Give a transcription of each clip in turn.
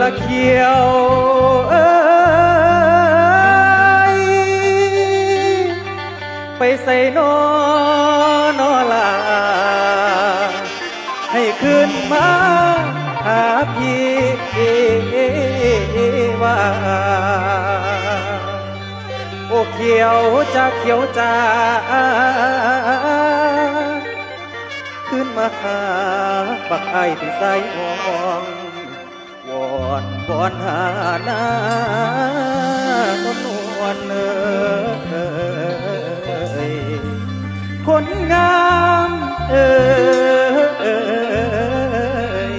ละเขียวเอ้ยไปใส่นอนอลา ให้ขึ้นมาหาพี่ว่าโอ้เขียวจ้าเขียวจ้าขึ้นมาหาบักไอที่ใส่หอง วอนวอนหาหน้าคนนวลเอยคนงามเอย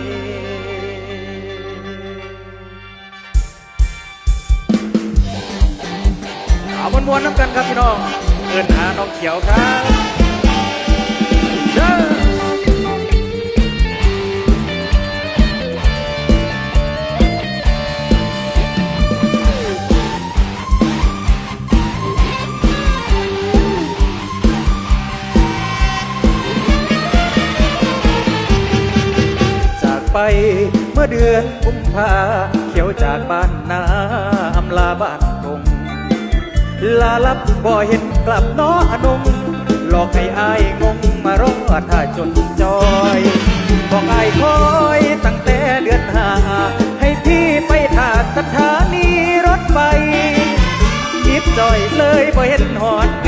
เอามวนๆน้ำกันครับพี่น้อง เอินหาน้องเขียวครับ เดือนกุมภาเขียวจากบ้านนาอำลาบ้านตรงลาลับบ่เห็นกลับน้ออนงหลอกให้อายงงมารอท่าจนจอยบอกอายคอยตั้งแต่เดือนหา ให้พี่ไปท่าสถานีรถไฟยิบจ่อยเลยบ่เห็นหอด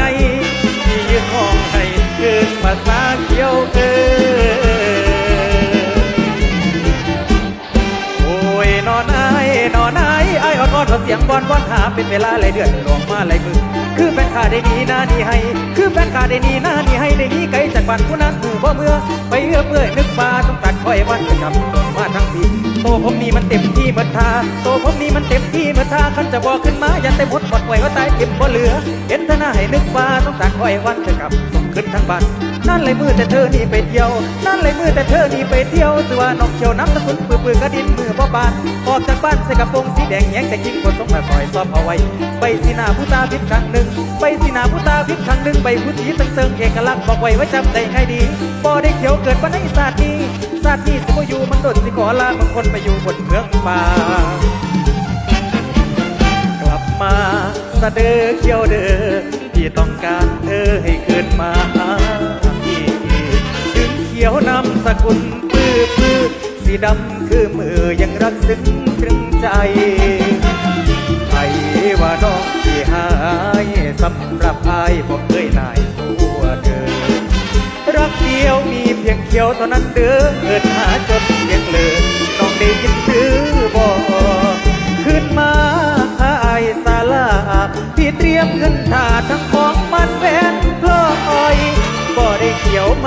บอนบอนหาเป็นเวลาหลายเดือนลองมาหลายมือคือแฟนขาได้หนีหน้านี่ให้ คือแฟนขาได้หนีหน้านี่ให้ได้หนีไกลจากบ้านผู้นั้นหูบ่เมื่อไปเอื้อเปื่อยนึกมาต้องตัดคอยวันกับตนมาทั้งทีโตผมนี่มันเต็มที่เบิดทาโตผมนี่มันเต็มที่เบิดทาคันจะบอกขึ้นมาอย่าเต็มหดหมดไว้ว่าตายเก็บบ่เหลือ เห็นเธอหน้าให้นึกว่าต้องตัดคอยวันจะกลับส่งขึ้นทางบ้านนั่นเลยมือแต่เธอนี่ไปเที่ยว นั่นเลยมือแต่เธอนี่ไปเที่ยวสือว่าน้องเขียวน้ำตะกุนปือปือกระดินมือ บ่บานออกจากบ้านใส่กระโปรงสีแดงแยงแต่กิ้งคนต้องมาคอยซอมเอาไว้ไปสีหน้าผู้ตาพิษครั้งหนึ่งไปสีหน้าผู้ตาพิษครั้งหนึ่งไปผู้ทีตึงเติงเอกลักษณ์บอกไว้ไว้จำได้ให้ดีบ่ได้เขียวเกิดวันในศาสตร์นี้ศาสตร์นี้สิบ่อยู่มันโดดสิขอลาบางคนไปอยู่บนเมืองป่ากลับมาสะเดอเขียวเด้อที่ต้องการเธอให้คืนมาหาพี่ถึงเขียวนำสกุล สีดำคือมือยังรักซึ้งตรึงใจใครว่าน้องที่หายสำหรับอายบอกเคยนายตัวเธอรักเดียวมีเพียงเขียวเท่านั้นเด้อเกิดหาจนเพียงเลยน้องได้ยินหรือบ่ขึ้นมาไอายสาลาพี่เตรียมเงินถาทั้ง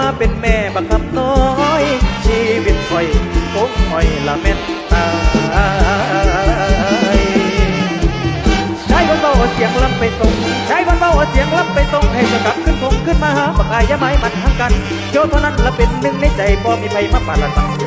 มาเป็นแม่บักคำน้อย ชีวิตคอยคงคอยละเม็ดตายใช้บนเบาเสียงลำไปส่งใช้บนเบาเอาเสียงลำไปส่งให้จะกลับขึ้นคงขึ้นมาหาบักอายยะไม้มันทั้งกันเกี่ยวเท่านั้นละเป็นหนึ่งในใจบ่มีใครมาปาละสัง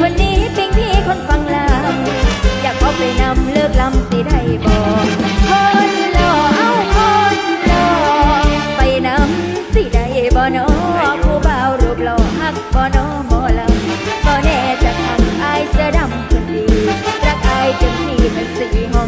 คนนี้เป็นพี่คนฟังลาอยากขอไปนำเลิกลำสิได้บอกคนหล่อเอาคนหล่อไปนำสิได้บ่นอผู้บ่าวรูปหล่อฮักบ่นอหมอลำบ่แน่จะทำอายเสื้อดำคนดีรักอายจนที่เป็นสีหอ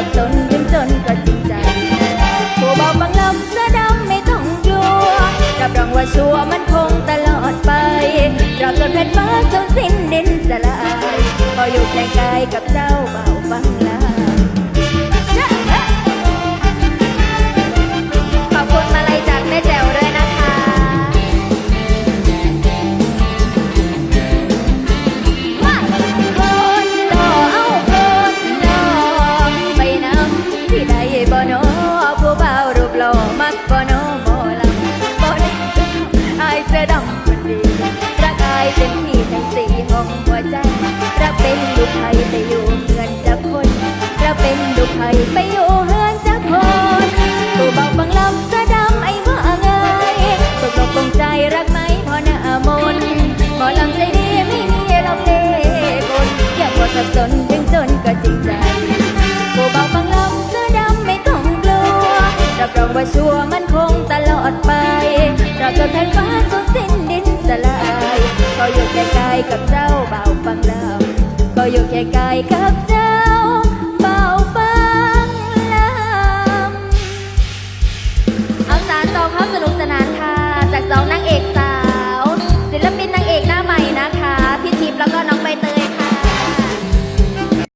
กับตนถึงจนก็จริงใจผู้เบาบางลำเสื้อดำไม่ต้องกลัวรับรองว่าชัวร์มันคงตลอดไปรับจนแผ่นฟ้าจนสิ้นดินสลายพออยู่แข่งกายกับเจ้าเบาบางลำ อยู่แค่กายกับใจ